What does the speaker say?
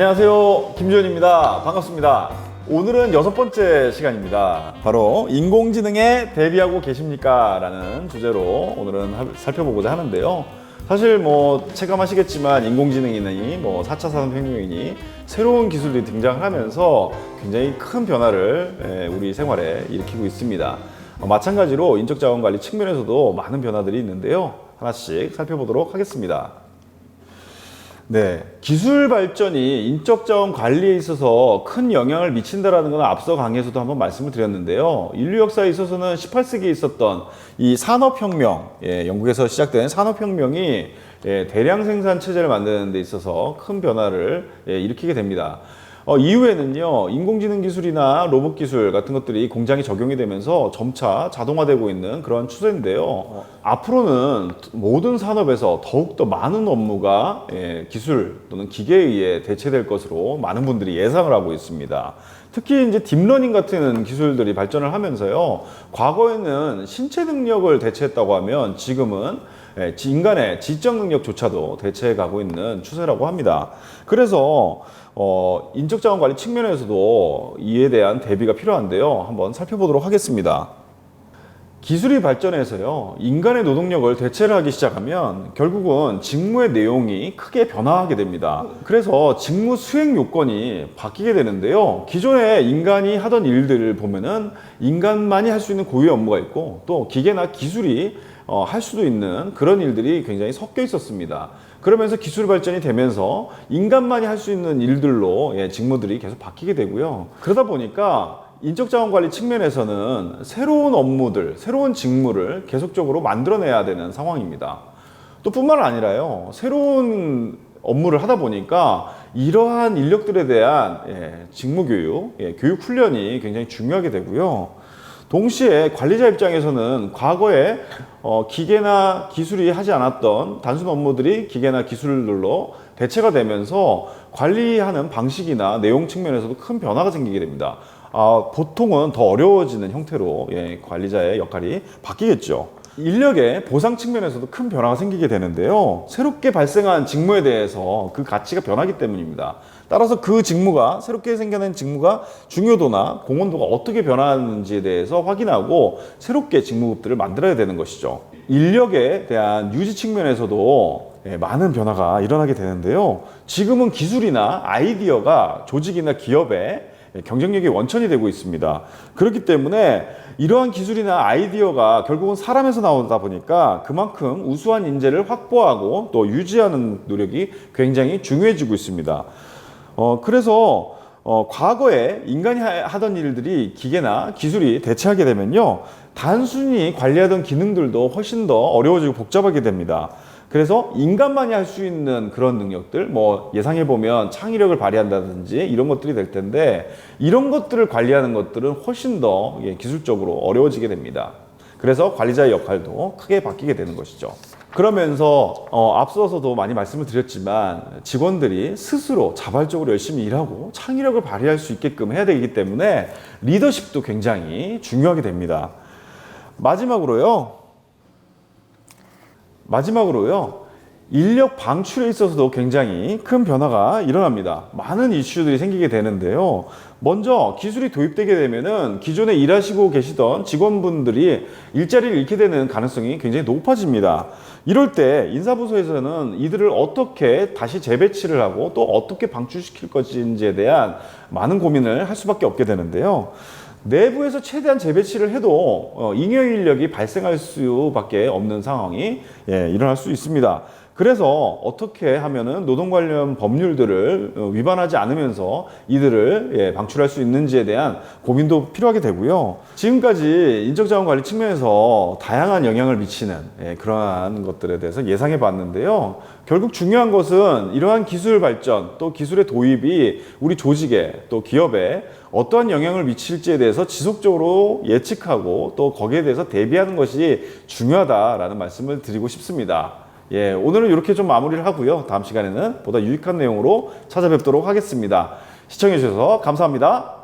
안녕하세요. 김주현입니다. 반갑습니다. 오늘은 여섯 번째 시간입니다. 바로 인공지능에 대비하고 계십니까? 라는 주제로 오늘은 하- 살펴보고자 하는데요. 사실 뭐 체감하시겠지만 인공지능이니 뭐 4차 산업혁명이니 새로운 기술들이 등장하면서 굉장히 큰 변화를 예, 우리 생활에 일으키고 있습니다. 어, 마찬가지로 인적 자원 관리 측면에서도 많은 변화들이 있는데요. 하나씩 살펴보도록 하겠습니다. 네, 기술 발전이 인적 자원 관리에 있어서 큰 영향을 미친다라는 건 앞서 강의에서도 한번 말씀을 드렸는데요. 인류 역사에 있어서는 18세기에 있었던 이 산업혁명, 예, 영국에서 시작된 산업혁명이 예, 대량 생산 체제를 만드는 데 있어서 큰 변화를 예, 일으키게 됩니다. 어, 이후에는요, 인공지능 기술이나 로봇 기술 같은 것들이 공장에 적용이 되면서 점차 자동화되고 있는 그런 추세인데요. 앞으로는 모든 산업에서 더욱더 많은 업무가 예, 기술 또는 기계에 의해 대체될 것으로 많은 분들이 예상을 하고 있습니다. 특히 이제 딥러닝 같은 기술들이 발전을 하면서요, 과거에는 신체 능력을 대체했다고 하면 지금은 인간의 지적 능력조차도 대체해 가고 있는 추세라고 합니다. 그래서 어, 인적 자원 관리 측면에서도 이에 대한 대비가 필요한데요. 한번 살펴보도록 하겠습니다. 기술이 발전해서요, 인간의 노동력을 대체를 하기 시작하면 결국은 직무의 내용이 크게 변화하게 됩니다. 그래서 직무 수행 요건이 바뀌게 되는데요. 기존에 인간이 하던 일들을 보면은 인간만이 할 수 있는 고유의 업무가 있고 또 기계나 기술이 어, 할 수도 있는 그런 일들이 굉장히 섞여 있었습니다. 그러면서 기술 발전이 되면서 인간만이 할 수 있는 일들로 예, 직무들이 계속 바뀌게 되고요. 그러다 보니까 인적 자원 관리 측면에서는 새로운 업무들, 새로운 직무를 계속적으로 만들어내야 되는 상황입니다. 또 뿐만 아니라요, 새로운 업무를 하다 보니까 이러한 인력들에 대한 예, 직무 교육, 예, 교육 훈련이 굉장히 중요하게 되고요. 동시에 관리자 입장에서는 과거에 어, 기계나 기술이 하지 않았던 단순 업무들이 기계나 기술들로 대체가 되면서 관리하는 방식이나 내용 측면에서도 큰 변화가 생기게 됩니다. 아, 보통은 더 어려워지는 형태로 예, 관리자의 역할이 바뀌겠죠. 인력의 보상 측면에서도 큰 변화가 생기게 되는데요. 새롭게 발생한 직무에 대해서 그 가치가 변하기 때문입니다. 따라서 그 직무가 새롭게 생겨난 직무가 중요도나 공헌도가 어떻게 변하는지에 대해서 확인하고 새롭게 직무급들을 만들어야 되는 것이죠. 인력에 대한 유지 측면에서도 예, 많은 변화가 일어나게 되는데요. 지금은 기술이나 아이디어가 조직이나 기업에 경쟁력의 원천이 되고 있습니다. 그렇기 때문에 이러한 기술이나 아이디어가 결국은 사람에서 나오다 보니까 그만큼 우수한 인재를 확보하고 또 유지하는 노력이 굉장히 중요해지고 있습니다. 어, 그래서 어, 과거에 인간이 하- 하던 일들이 기계나 기술이 대체하게 되면요. 단순히 관리하던 기능들도 훨씬 더 어려워지고 복잡하게 됩니다. 그래서 인간만이 할 수 있는 그런 능력들, 뭐 예상해 보면 창의력을 발휘한다든지 이런 것들이 될 텐데 이런 것들을 관리하는 것들은 훨씬 더 예, 기술적으로 어려워지게 됩니다. 그래서 관리자의 역할도 크게 바뀌게 되는 것이죠. 그러면서 어, 앞서서도 많이 말씀을 드렸지만 직원들이 스스로 자발적으로 열심히 일하고 창의력을 발휘할 수 있게끔 해야 되기 때문에 리더십도 굉장히 중요하게 됩니다. 마지막으로요. 마지막으로요. 인력 방출에 있어서도 굉장히 큰 변화가 일어납니다. 많은 이슈들이 생기게 되는데요. 먼저 기술이 도입되게 되면은 기존에 일하시고 계시던 직원분들이 일자리를 잃게 되는 가능성이 굉장히 높아집니다. 이럴 때 인사부서에서는 이들을 어떻게 다시 재배치를 하고 또 어떻게 방출시킬 것인지에 대한 많은 고민을 할 수밖에 없게 되는데요. 내부에서 최대한 재배치를 해도 어, 잉여 인력이 발생할 수밖에 없는 상황이 예, 일어날 수 있습니다. 그래서 어떻게 하면은 노동 관련 법률들을 어, 위반하지 않으면서 이들을 예, 방출할 수 있는지에 대한 고민도 필요하게 되고요. 지금까지 인적자원 관리 측면에서 다양한 영향을 미치는 예, 그러한 것들에 대해서 예상해 봤는데요. 결국 중요한 것은 이러한 기술 발전 또 기술의 도입이 우리 조직에 또 기업에 어떠한 영향을 미칠지에 대해서 지속적으로 예측하고 또 거기에 대해서 대비하는 것이 중요하다라는 말씀을 드리고 싶습니다. 예, 오늘은 이렇게 좀 마무리를 하고요. 다음 시간에는 보다 유익한 내용으로 찾아뵙도록 하겠습니다. 시청해 주셔서 감사합니다.